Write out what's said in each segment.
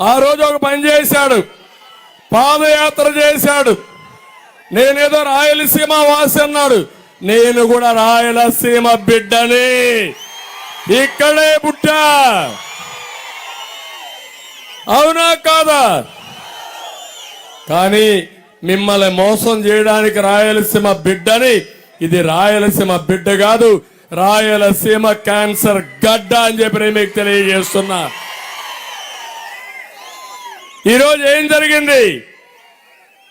ఆ రోజు ఒక పని చేశాడు. పాదయాత్ర చేశాడు. నేనేదో రాయలసీమ వాసి అన్నాడు. నేను కూడా రాయలసీమ బిడ్డని. ఇక్కడే పుట్టా. అవునా కాదా? కానీ మిమ్మల్ని మోసం చేయడానికి రాయలసీమ బిడ్డని ఇది రాయలసీమ బిడ్డ కాదు. రాయలసీమ క్యాన్సర్ గడ్డ అని చెప్పి నేను మీకు తెలియజేస్తున్నా. ఈరోజు ఏం జరిగింది?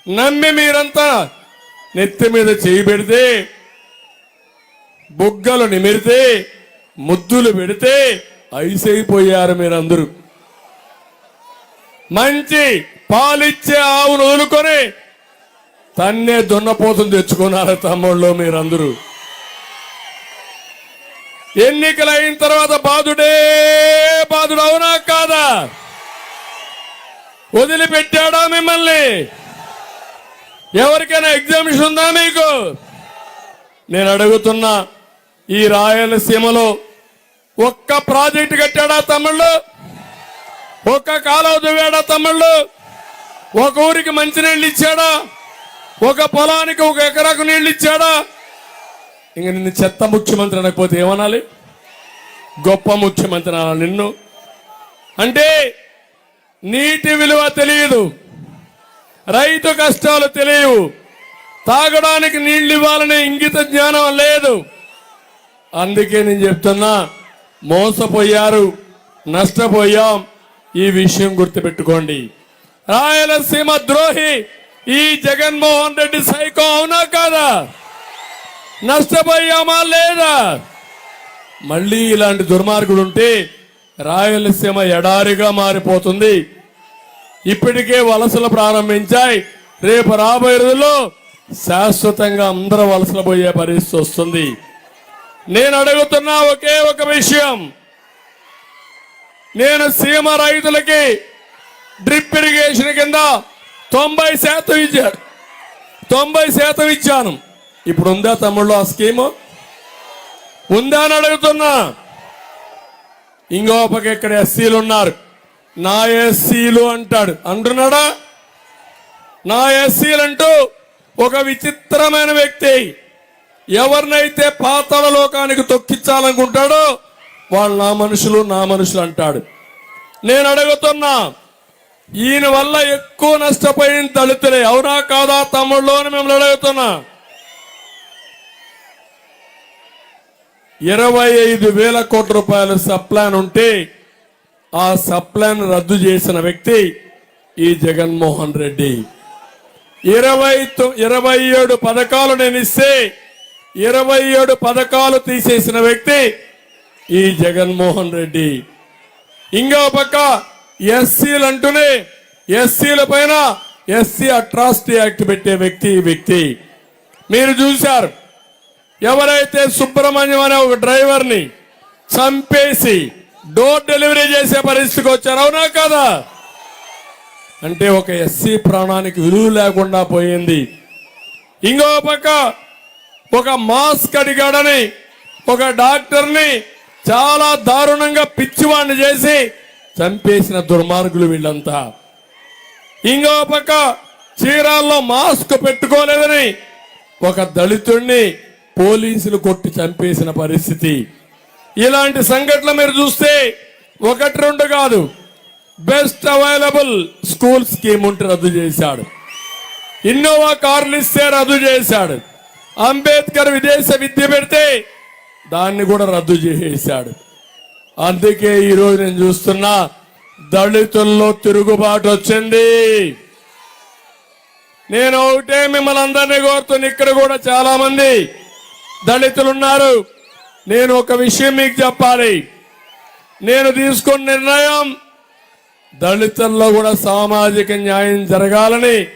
నమ్మి మీరంతా నెత్తి మీద చేయి పెడితే బుగ్గలు నిమిరితే ముద్దులు పెడితే ఐసైపోయారు మీరందరూ. మంచి పాలిచ్చే ఆవును వదులుకొని తన్నే దున్నపోతం తెచ్చుకున్నారు తమ్ముళ్ళు మీరందరూ. ఎన్నికలు అయిన తర్వాత బాధుడే అవునా కాదా వదిలిపెట్టాడా మిమ్మల్ని? ఎవరికైనా ఎగ్జామిషన్ ఉందా మీకు? నేను అడుగుతున్నా ఈ రాయలసీమలో ఒక్క ప్రాజెక్టు కట్టాడా తమ్ముళ్ళు? ఒక్క కాలువ దువ్వాడా తమ్ముళ్ళు? ఒక ఊరికి మంచినీళ్ళు ఇచ్చాడా? ఒక పొలానికి ఒక ఎకరాకు నీళ్ళు ఇచ్చాడా? ఇంక నిన్ను చెత్త ముఖ్యమంత్రి అనకపోతే ఏమనాలి? గొప్ప ముఖ్యమంత్రి అనాలి నిన్ను. అంటే నీటి విలువ తెలియదు. రైతు కష్టాలు తెలియవు. తాగడానికి నీళ్ళు ఇవ్వాలనే ఇంగిత జ్ఞానం లేదు. అందుకే నేను చెప్తున్నా మోసపోయారు నష్టపోయాం ఈ విషయం గుర్తుపెట్టుకోండి. రాయలసీమ ద్రోహి ఈ జగన్మోహన్ రెడ్డి సైకో అవునా కాదా? నష్టపోయామా లేదా? మళ్ళీ ఇలాంటి దుర్మార్గుడు ఉంటే రాయలసీమ ఎడారిగా మారిపోతుంది. ఇప్పటికే వలసలు ప్రారంభించాయి. రేపు రాబోయే రోజుల్లో శాశ్వతంగా అందరూ వలసలు పోయే పరిస్థితి వస్తుంది. నేను అడుగుతున్నా ఒకే ఒక విషయం. నేను సీమ రైతులకి డ్రిప్ ఇరిగేషన్ కింద తొంభై శాతం ఇచ్చాడు తొంభై శాతం ఇచ్చాను. ఇప్పుడు ఉందా తమ్ముళ్ళు ఆ స్కీము? ఉందా అని అడుగుతున్నా. ఇంకో పక్క ఇక్కడ ఎస్సీలు ఉన్నారు. నా ఎస్సీలు అంటాడు. అంటున్నాడా? నా ఎస్సీలు అంటూ ఒక విచిత్రమైన వ్యక్తి. ఎవరినైతే పాతల లోకానికి తొక్కించాలనుకుంటాడో వాళ్ళు నా మనుషులు నా మనుషులు అంటాడు. నేను అడుగుతున్నా ఈయన వల్ల ఎక్కువ నష్టపోయిన దళితులే. అవునా కాదా తమ్ముళ్ళు అని మిమ్మల్ని అడుగుతున్నా. ఇరవై ఐదు వేల కోట్ల రూపాయల సప్లాన్ ఉంటే ఆ సప్లాన్ రద్దు చేసిన వ్యక్తి ఈ జగన్మోహన్ రెడ్డి. ఇరవై ఇరవై ఏడు పథకాలు నేను ఇస్తే ఇరవై ఏడు పథకాలు తీసేసిన వ్యక్తి ఈ జగన్మోహన్ రెడ్డి. ఇంకో పక్క ఎస్సీలు అంటూనే ఎస్సీల పైన ఎస్సీ అట్రాసిటీ యాక్ట్ పెట్టే వ్యక్తి ఈ వ్యక్తి. మీరు చూశారు. ఎవరైతే సుబ్రహ్మణ్యం అనే ఒక డ్రైవర్ని చంపేసి డోర్ డెలివరీ చేసే పరిస్థితికి వచ్చారు అవునా కదా? అంటే ఒక ఎస్సీ ప్రాణానికి విలువ లేకుండా పోయింది. ఇంకో పక్క ఒక మాస్క్ అడిగాడని ఒక డాక్టర్ని చాలా దారుణంగా పిచ్చివాడిని చేసి చంపేసిన దుర్మార్గులు వీళ్ళంతా. ఇంకో పక్క చీరాల్లో మాస్క్ పెట్టుకోలేదని ఒక దళితుణ్ణి పోలీసులు కొట్టి చంపేసిన పరిస్థితి. ఇలాంటి సంఘటనలు మీరు చూస్తే ఒకటి రెండు కాదు. బెస్ట్ అవైలబుల్ స్కూల్ స్కీమ్ ఉంటే రద్దు చేశాడు. ఇన్నోవా కార్లు ఇస్తే రద్దు చేశాడు. అంబేద్కర్ విదేశ విద్య పెడితే దాన్ని కూడా రద్దు చేసేశాడు. అందుకే ఈరోజు నేను చూస్తున్నా దళితుల్లో తిరుగుబాటు వచ్చింది. నేను ఒకటే మిమ్మల్ని అందరినీ కోరుతున్నా ఇక్కడ కూడా చాలా మంది దళితులు ఉన్నారు. నేను ఒక విషయం మీకు చెప్పాలి. నేను తీసుకున్న నిర్ణయం దళితుల్లో కూడా సామాజిక న్యాయం జరగాలని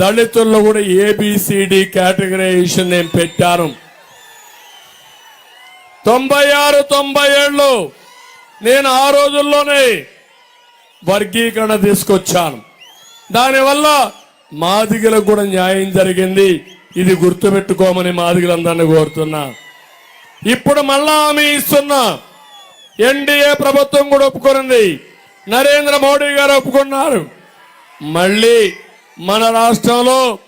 దళితుల్లో కూడా ఏబిసిడి కేటగరైజేషన్ నేను పెట్టాను. తొంభై ఆరు తొంభై ఏళ్ళు నేను ఆ రోజుల్లోనే వర్గీకరణ తీసుకొచ్చాను. దానివల్ల మాదిగలకు కూడా న్యాయం జరిగింది. ఇది గుర్తుపెట్టుకోమని మాదిగలందరినీ కోరుతున్నా. ఇప్పుడు మళ్ళా హామీ ఇస్తున్నా. ఎన్డీఏ ప్రభుత్వం కూడా ఒప్పుకున్నది నరేంద్ర మోడీ గారు ఒప్పుకున్నారు. మళ్ళీ మన రాష్ట్రంలో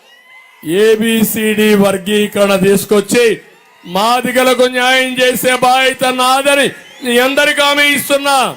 ఏబిసిడి వర్గీకరణ తీసుకొచ్చి మాదిగలకు న్యాయం చేసే బాధ్యత నాదని మీ అందరికీ హామీ ఇస్తున్నా.